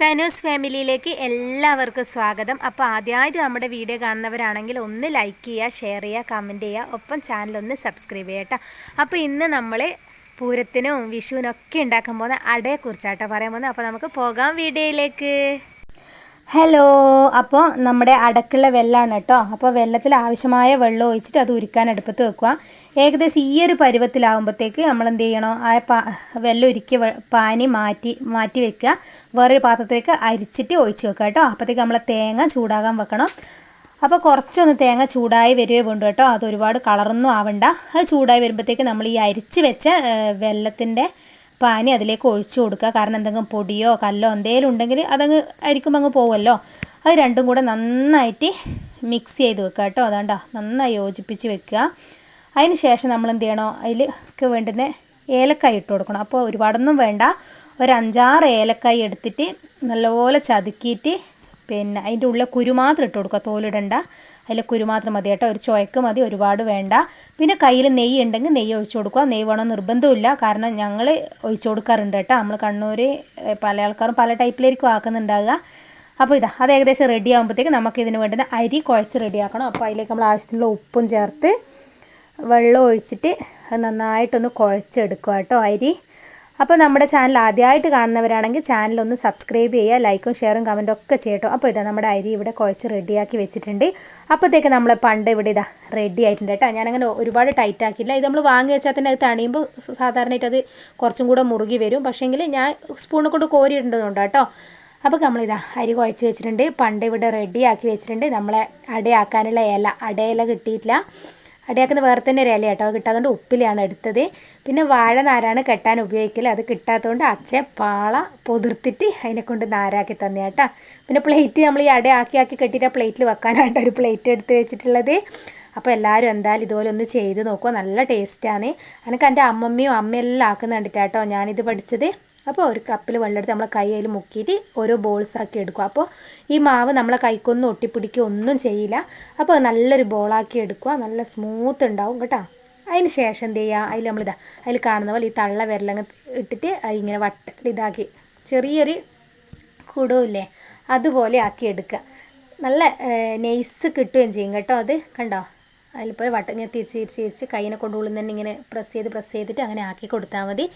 തനൂസ് ഫാമിലിയിലേക്ക് എല്ലാവർക്കും സ്വാഗതം. അപ്പോൾ ആദ്യമായിട്ട് നമ്മുടെ വീഡിയോ കാണുന്നവരാണെങ്കിൽ ഒന്ന് ലൈക്ക് ചെയ്യുക ഷെയർ ചെയ്യുക കമന്റ് ചെയ്യുക. ഒപ്പം ചാനൽ ഒന്ന് സബ്സ്ക്രൈബ് ചെയ്യട്ടോ അപ്പോൾ ഇന്ന് നമ്മൾ പൂരത്തിനും വിഷുവിനൊക്കെ ഉണ്ടാക്കാൻ പോകുന്ന അടയെക്കുറിച്ചാട്ടോ പറയാൻ പോകുന്നത്. അപ്പോൾ നമുക്ക് പോകാം വീഡിയോയിലേക്ക്. ഹലോ അപ്പോൾ നമ്മുടെ അടക്കുള്ള വെള്ളമാണ് കേട്ടോ. അപ്പോൾ വെള്ളത്തിൽ ആവശ്യമായ വെള്ളം ഒഴിച്ചിട്ട് അത് ഉരുക്കാൻ അടുപ്പത്ത് വെക്കുക. ഏകദേശം ഈ ഒരു പരുവത്തിലാവുമ്പോഴത്തേക്ക് നമ്മൾ എന്ത് ചെയ്യണോ ആ പാ വെള്ളം ഉരുക്കിയ പാനി മാറ്റി മാറ്റി വെക്കുക. വേറൊരു പാത്രത്തിലേക്ക് അരിച്ചിട്ട് ഒഴിച്ച് വെക്കുക കേട്ടോ. അപ്പോഴത്തേക്ക് നമ്മൾ തേങ്ങ ചൂടാകാൻ വെക്കണം. അപ്പോൾ കുറച്ചൊന്ന് തേങ്ങ ചൂടായി വരുവേ വേണ്ടു കേട്ടോ. അത് ഒരുപാട് കളറൊന്നും ആവണ്ട. അത് ചൂടായി വരുമ്പോഴത്തേക്ക് നമ്മൾ ഈ അരിച്ച് വെച്ച വെള്ളത്തിന്റെ പാനി അതിലേക്ക് ഒഴിച്ചു കൊടുക്കുക. കാരണം എന്തെങ്കിലും പൊടിയോ കല്ലോ എന്തെങ്കിലും ഉണ്ടെങ്കിൽ അതങ്ങ് അരിക്കുമ്പോൾ അങ്ങ് പോകുമല്ലോ അത് രണ്ടും കൂടെ നന്നായിട്ട് മിക്സ് ചെയ്ത് വെക്കുക കേട്ടോ. അതാണ്ടോ നന്നായി യോജിപ്പിച്ച് വെക്കുക. അതിന് ശേഷം നമ്മൾ എന്ത് ചെയ്യണോ അതിലേക്ക് വേണ്ടുന്ന ഏലക്കായ ഇട്ട് കൊടുക്കണം. അപ്പോൾ ഒരുപാടൊന്നും വേണ്ട. ഒരു അഞ്ചാറ് ഏലക്കായ എടുത്തിട്ട് നല്ലപോലെ ചതുക്കിയിട്ട് പിന്നെ അതിന്റെ ഉള്ളിൽ കുരു മാത്രം ഇട്ട് കൊടുക്കുക. തോലിടണ്ട. അതിൽ കുരു മാത്രം മതി കേട്ടോ. ഒരു ചുവക്ക് മതി ഒരുപാട് വേണ്ട. പിന്നെ കയ്യിൽ നെയ്യ് ഉണ്ടെങ്കിൽ നെയ്യ് ഒഴിച്ചു കൊടുക്കുക. നെയ്യ് വേണം നിർബന്ധമില്ല കാരണം ഞങ്ങൾ ഒഴിച്ചു കൊടുക്കാറുണ്ട് കേട്ടോ. നമ്മൾ കണ്ണൂർ പല ആൾക്കാരും പല ടൈപ്പിലായിരിക്കും ആക്കുന്നുണ്ടാകുക അപ്പോൾ ഇതാ അത് ഏകദേശം റെഡി ആകുമ്പോഴത്തേക്ക് നമുക്ക് ഇതിന് വേണ്ടുന്ന അരി കുഴച്ച് റെഡിയാക്കണം അപ്പോൾ അതിലേക്ക് നമ്മൾ ആവശ്യത്തിനുള്ള ഉപ്പും ചേർത്ത് വെള്ളം ഒഴിച്ചിട്ട് നന്നായിട്ടൊന്ന് കുഴച്ചെടുക്കുക കേട്ടോ അരി. അപ്പോൾ നമ്മുടെ ചാനൽ ആദ്യമായിട്ട് കാണുന്നവരാണെങ്കിൽ ചാനൽ ഒന്ന് സബ്സ്ക്രൈബ് ചെയ്യുക ലൈക്കും ഷെയറും കമന്റും ഒക്കെ ചെയ്യട്ടോ. അപ്പോൾ ഇതാ നമ്മുടെ അരി ഇവിടെ കുഴച്ച് റെഡിയാക്കി വെച്ചിട്ടുണ്ട്. അപ്പോഴത്തേക്ക് നമ്മൾ പണ്ട് ഇവിടെ ഇതാ റെഡി ആയിട്ടുണ്ട് കേട്ടോ. ഞാനങ്ങനെ ഒരുപാട് ടൈറ്റ് ആക്കിയില്ല ഇത് നമ്മൾ വാങ്ങി വെച്ചാൽ തന്നെ അത് തണിയുമ്പോൾ സാധാരണയായിട്ട് അത് കുറച്ചും കൂടെ മുറുകി വരും. പക്ഷേങ്കിൽ ഞാൻ സ്പൂണിൽ കൊണ്ട് കോരി ഇടുന്നതുകൊണ്ട് കേട്ടോ. അപ്പോൾ നമ്മളിതാ അരി കുഴച്ച് വെച്ചിട്ടുണ്ട്. പണ്ട് ഇവിടെ റെഡിയാക്കി വെച്ചിട്ടുണ്ട്. നമ്മളെ അടയാക്കാനുള്ള ഇല അടയില കിട്ടിയിട്ടില്ല. അടയാക്കുന്ന വേറെ തന്നെ ഒരു ഇല കേട്ടോ കിട്ടാത്തത് കിട്ടാത്തതുകൊണ്ട് ഉപ്പിലാണ് എടുത്തത്. പിന്നെ വാഴ നാരാണ് കെട്ടാൻ ഉപയോഗിക്കൽ അത് കിട്ടാത്തതുകൊണ്ട് അച്ഛൻ പാള പൊതിർത്തിട്ട് അതിനെ കൊണ്ട് നാരാക്കി തന്നെ കേട്ടോ പിന്നെ പ്ലേറ്റ് നമ്മൾ ഈ അടയാക്കി ആക്കി കെട്ടിയിട്ട് പ്ലേറ്റിൽ വെക്കാനായിട്ട് ഒരു പ്ലേറ്റ് എടുത്ത് വെച്ചിട്ടുള്ളത്. അപ്പോൾ എല്ലാവരും എന്തായാലും ഇതുപോലെ ഒന്ന് ചെയ്ത് നോക്കുക നല്ല ടേസ്റ്റാണ്. എനിക്ക് എന്റെ അമ്മമ്മയും അമ്മയെല്ലാം ആക്കുന്ന കണ്ടിട്ടാട്ടോ ഞാനിത് പഠിച്ചത്. അപ്പോൾ ഒരു കപ്പിൽ വെള്ളം എടുത്ത് നമ്മളെ കൈയിൽ മുക്കിയിട്ട് ഓരോ ബോൾസ് ആക്കി എടുക്കുക അപ്പോൾ ഈ മാവ് നമ്മളെ കൈക്കൊന്നും ഒട്ടിപ്പിടിക്കുക ഒന്നും ചെയ്യില്ല. അപ്പോൾ നല്ലൊരു ബോളാക്കി എടുക്കുക. നല്ല സ്മൂത്ത് ഉണ്ടാവും കേട്ടോ. അതിന് ശേഷം എന്ത് ചെയ്യുക അതിൽ നമ്മളിതാ അതിൽ കാണുന്ന പോലെ ഈ തള്ള വിരലങ്ങ് ഇട്ടിട്ട് അതിങ്ങനെ വട്ടത്തിൽ ഇതാക്കി ചെറിയൊരു കുടവില്ലേ? അതുപോലെ ആക്കി എടുക്കുക. നല്ല നെയ്സ് കിട്ടുകയും ചെയ്യും കേട്ടോ അത്. കണ്ടോ? അതിലിപ്പോൾ വട്ടം ഇങ്ങനെ തിരിച്ച് തിരിച്ച് തിരിച്ച് കൈയിനെ കൊണ്ട് ഉള്ളിൽ തന്നെ ഇങ്ങനെ പ്രസ് ചെയ്ത് പ്രസ് ചെയ്തിട്ട് അങ്ങനെ ആക്കി കൊടുത്താൽ മതി.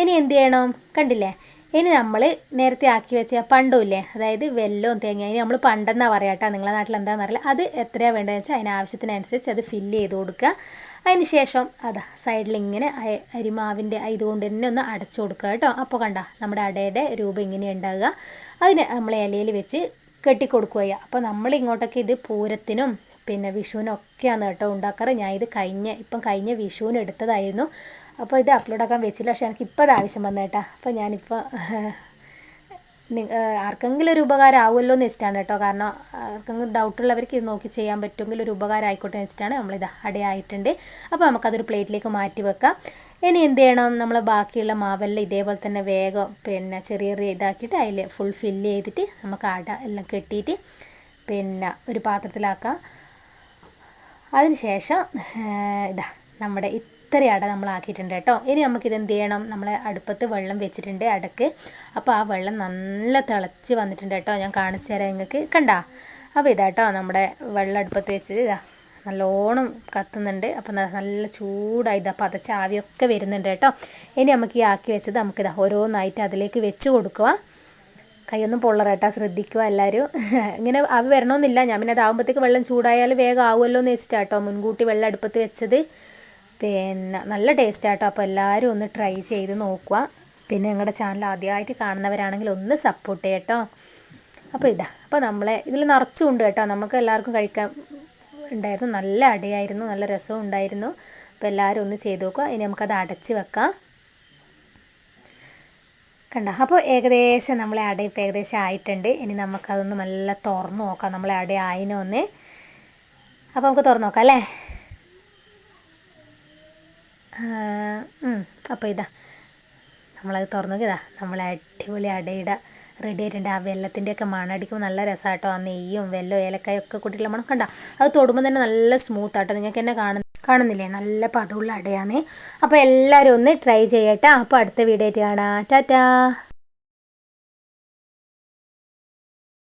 ഇനി എന്ത് ചെയ്യണം? കണ്ടില്ലേ? ഇനി നമ്മൾ നേരത്തെ ആക്കി വെച്ച പണ്ടുമില്ലേ അതായത് വെല്ലവും തേങ്ങ. ഇനി നമ്മൾ പണ്ടെന്നാണ് പറയാം കേട്ടോ നിങ്ങളുടെ നാട്ടിൽ എന്താണെന്ന് അറിയില്ല. അത് എത്രയാണ് വേണ്ടതെന്ന് വെച്ചാൽ അതിന് ആവശ്യത്തിനനുസരിച്ച് അത് ഫില്ല് ചെയ്ത് കൊടുക്കുക. അതിന് ശേഷം അതാ സൈഡിൽ ഇങ്ങനെ അരിമാവിന്റെ ഇതുകൊണ്ട് തന്നെ ഒന്ന് അടച്ചു കൊടുക്കുക കേട്ടോ അപ്പോൾ കണ്ട നമ്മുടെ അടയുടെ രൂപം ഇങ്ങനെ ഉണ്ടാകുക അതിന് നമ്മൾ ഇലയിൽ വെച്ച് കെട്ടിക്കൊടുക്കുക അപ്പോൾ നമ്മൾ ഇങ്ങോട്ടൊക്കെ ഇത് പൂരത്തിനും പിന്നെ വിഷുവിനൊക്കെയാണ് കേട്ടോ ഉണ്ടാക്കാറ്. ഞാൻ ഇത് കഴിഞ്ഞ ഇപ്പം കഴിഞ്ഞ വിഷുവിന് എടുത്തതായിരുന്നു. അപ്പോൾ ഇത് അപ്ലോഡ് ആക്കാൻ വെച്ചില്ല. പക്ഷേ എനിക്ക് ഇപ്പോൾ അത് ആവശ്യം വന്നു കേട്ടോ. അപ്പോൾ ഞാനിപ്പോൾ ആർക്കെങ്കിലും ഒരു ഉപകാരം ആവുമല്ലോ എന്ന് വെച്ചിട്ടാണ് കേട്ടോ. കാരണം ആർക്കെങ്കിലും ഡൗട്ടുള്ളവർക്ക് ഇത് നോക്കി ചെയ്യാൻ പറ്റുമെങ്കിൽ ഒരു ഉപകാരം ആയിക്കോട്ടെ എന്ന് വെച്ചിട്ടാണ് നമ്മളിത് അടയായിട്ടുണ്ട് അപ്പോൾ നമുക്കതൊരു പ്ലേറ്റിലേക്ക് മാറ്റി വെക്കാം. ഇനി എന്ത് ചെയ്യണം? നമ്മൾ ബാക്കിയുള്ള മാവെല്ലാം ഇതേപോലെ തന്നെ വേഗം പിന്നെ ചെറിയ ചെറിയ ഇതാക്കിയിട്ട് അതിൽ ഫുൾ ഫില്ല് ചെയ്തിട്ട് നമുക്ക് അട എല്ലാം കെട്ടിയിട്ട് പിന്നെ ഒരു പാത്രത്തിലാക്കാം. അതിനുശേഷം ഇതാ നമ്മുടെ ഇത്ര അട നമ്മൾ ആക്കിയിട്ടുണ്ട് കേട്ടോ. ഇനി നമുക്കിത് എന്ത് ചെയ്യണം? നമ്മൾ അടുപ്പത്ത് വെള്ളം വെച്ചിട്ടുണ്ട് അടക്ക്. അപ്പോൾ ആ വെള്ളം നല്ല തിളച്ച് വന്നിട്ടുണ്ട് കേട്ടോ. ഞാൻ കാണിച്ചു തരാം നിങ്ങൾക്ക്. കണ്ട? അപ്പോൾ ഇതാ കേട്ടോ നമ്മുടെ വെള്ളം അടുപ്പത്ത് വെച്ച് ഇതാ നല്ലോണം കത്തുന്നുണ്ട്. അപ്പോൾ ന- നല്ല ചൂടായി ഇതാ പതച്ച ആവിയൊക്കെ വരുന്നുണ്ട് കേട്ടോ. ഇനി നമുക്ക് ഈ ആക്കി വെച്ചത് നമുക്കിതാ ഓരോന്നായിട്ട് അതിലേക്ക് വെച്ച് കൊടുക്കുക കൈയൊന്നും പൊള്ളറേട്ടാ ശ്രദ്ധിക്കുക എല്ലാവരും ഇങ്ങനെ ആവി വരണമെന്നില്ല. ഞാൻ പിന്നെ അതാകുമ്പോഴത്തേക്ക് വെള്ളം ചൂടായാൽ വേഗം ആവുമല്ലോ എന്ന് വെച്ചിട്ടാട്ടോ മുൻകൂട്ടി വെള്ളം അടുപ്പത്ത് വെച്ചത്. പിന്നെ നല്ല ടേസ്റ്റ് ആട്ടോ അപ്പോൾ എല്ലാവരും ഒന്ന് ട്രൈ ചെയ്ത് നോക്കുക പിന്നെ ഞങ്ങളുടെ ചാനൽ ആദ്യമായിട്ട് കാണുന്നവരാണെങ്കിൽ ഒന്ന് സപ്പോർട്ട് ചെയ്യട്ടോ. അപ്പോൾ ഇതാ അപ്പോൾ നമ്മളെ ഇതിൽ നിറച്ചുകൊണ്ട് കേട്ടോ. നമുക്ക് എല്ലാവർക്കും കഴിക്കാൻ ഉണ്ടായിരുന്നു. നല്ല അടയായിരുന്നു. നല്ല രസവും ഉണ്ടായിരുന്നു. അപ്പോൾ എല്ലാവരും ഒന്ന് ചെയ്ത് നോക്കുക ഇനി നമുക്കത് അടച്ച് വെക്കാം. കണ്ട? അപ്പോൾ ഏകദേശം നമ്മളെ അട ഇപ്പോൾ ഏകദേശം ആയിട്ടുണ്ട്. ഇനി നമുക്കതൊന്ന് നല്ല തുറന്ന് നോക്കാം. നമ്മളെ അട ആയിനോ ഒന്ന് അപ്പോൾ നമുക്ക് തുറന്ന് നോക്കാം അല്ലേ? അപ്പോൾ ഇതാ. നമ്മളത് തുറന്നു നോക്കിയതാ നമ്മളെ അടിപൊളി അടയുടെ റെഡി ആയിട്ടുണ്ട്. ആ വെള്ളത്തിന്റെയൊക്കെ മണടിക്കുമ്പോൾ നല്ല രസമാട്ടോ ആ നെയ്യും വെല്ലോ ഏലക്കായും ഒക്കെ കൂട്ടിയിട്ടുള്ള മണം. കണ്ടോ? അത് തൊടുമ്പോൾ തന്നെ നല്ല സ്മൂത്ത് ആട്ടോ. നിങ്ങൾക്ക് എന്നെ കാണുന്നു കാണുന്നില്ലേ? നല്ല പതുള്ള അടയാണ് അപ്പോൾ എല്ലാവരും ഒന്ന് ട്രൈ ചെയ്യട്ടെ. അപ്പോൾ അടുത്ത വീഡിയോ ആയിട്ട് കാണാം. ടാറ്റാ.